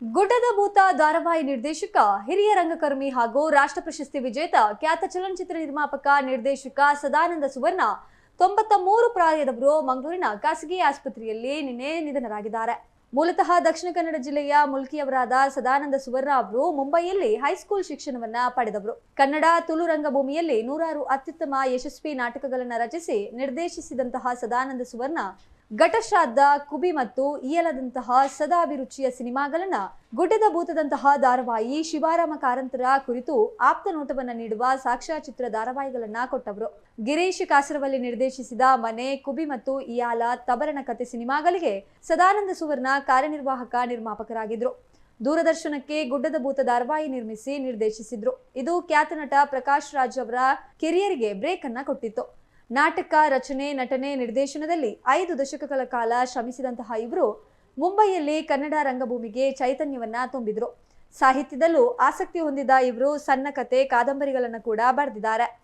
ಗುಡ್ಡದ ಭೂತ ಧಾರಾವಾಹಿ ನಿರ್ದೇಶಕ, ಹಿರಿಯ ರಂಗಕರ್ಮಿ ಹಾಗೂ ರಾಷ್ಟ್ರ ಪ್ರಶಸ್ತಿ ವಿಜೇತ, ಖ್ಯಾತ ಚಲನಚಿತ್ರ ನಿರ್ಮಾಪಕ, ನಿರ್ದೇಶಕ ಸದಾನಂದ ಸುವರ್ಣ ತೊಂಬತ್ತ ಮೂರು ಪ್ರಾಯದವರು ಮಂಗಳೂರಿನ ಖಾಸಗಿ ಆಸ್ಪತ್ರೆಯಲ್ಲಿ ನಿನ್ನೆ ನಿಧನರಾಗಿದ್ದಾರೆ. ಮೂಲತಃ ದಕ್ಷಿಣ ಕನ್ನಡ ಜಿಲ್ಲೆಯ ಮುಲ್ಕಿಯವರಾದ ಸದಾನಂದ ಸುವರ್ಣ ಅವರು ಮುಂಬೈಯಲ್ಲಿ ಹೈಸ್ಕೂಲ್ ಶಿಕ್ಷಣವನ್ನ ಪಡೆದವರು. ಕನ್ನಡ ತುಳು ರಂಗಭೂಮಿಯಲ್ಲಿ ನೂರಾರು ಅತ್ಯುತ್ತಮ ಯಶಸ್ವಿ ನಾಟಕಗಳನ್ನು ರಚಿಸಿ ನಿರ್ದೇಶಿಸಿದಂತಹ ಸದಾನಂದ ಸುವರ್ಣ ಘಟಶ್ರಾದ್ದ, ಕುಬಿ ಮತ್ತು ಇಯಲದಂತಹ ಸದಾ ಅಭಿರುಚಿಯ ಸಿನಿಮಾಗಳನ್ನ ಗುಡ್ಡದ ಭೂತದಂತಹ ಧಾರಾವಾಹಿ ಶಿವಾರಾಮ ಕಾರಂತರ ಕುರಿತು ಆಪ್ತ ನೋಟವನ್ನ ನೀಡುವ ಸಾಕ್ಷ್ಯಚಿತ್ರ ಧಾರಾವಾಹಿಗಳನ್ನ ಕೊಟ್ಟವರು. ಗಿರೀಶ್ ಕಾಸರವಲ್ಲಿ ನಿರ್ದೇಶಿಸಿದ ಮನೆ, ಕುಬಿ ಮತ್ತು ಇಯಾಲ ತಬರನ ಕತೆ ಸಿನಿಮಾಗಳಿಗೆ ಸದಾನಂದ ಸುವರ್ಣ ಕಾರ್ಯನಿರ್ವಾಹಕ ನಿರ್ಮಾಪಕರಾಗಿದ್ರು. ದೂರದರ್ಶನಕ್ಕೆ ಗುಡ್ಡದ ಭೂತ ಧಾರಾವಾಹಿ ನಿರ್ಮಿಸಿ ನಿರ್ದೇಶಿಸಿದ್ರು. ಇದು ಖ್ಯಾತ ನಟ ಪ್ರಕಾಶ್ ರಾಜ್ ಅವರ ಕೆರಿಯರ್ಗೆ ಬ್ರೇಕ್ ಅನ್ನ ಕೊಟ್ಟಿತ್ತು. ನಾಟಕ, ರಚನೆ, ನಟನೆ, ನಿರ್ದೇಶನದಲ್ಲಿ ಐದು ದಶಕಗಳ ಕಾಲ ಶ್ರಮಿಸಿದಂತಹ ಇವರು ಮುಂಬೈಯಲ್ಲಿ ಕನ್ನಡ ರಂಗಭೂಮಿಗೆ ಚೈತನ್ಯವನ್ನ ತುಂಬಿದ್ರು. ಸಾಹಿತ್ಯದಲ್ಲೂ ಆಸಕ್ತಿ ಹೊಂದಿದ ಇವರು ಸಣ್ಣ ಕತೆ, ಕಾದಂಬರಿಗಳನ್ನು ಕೂಡ ಬರೆದಿದ್ದಾರೆ.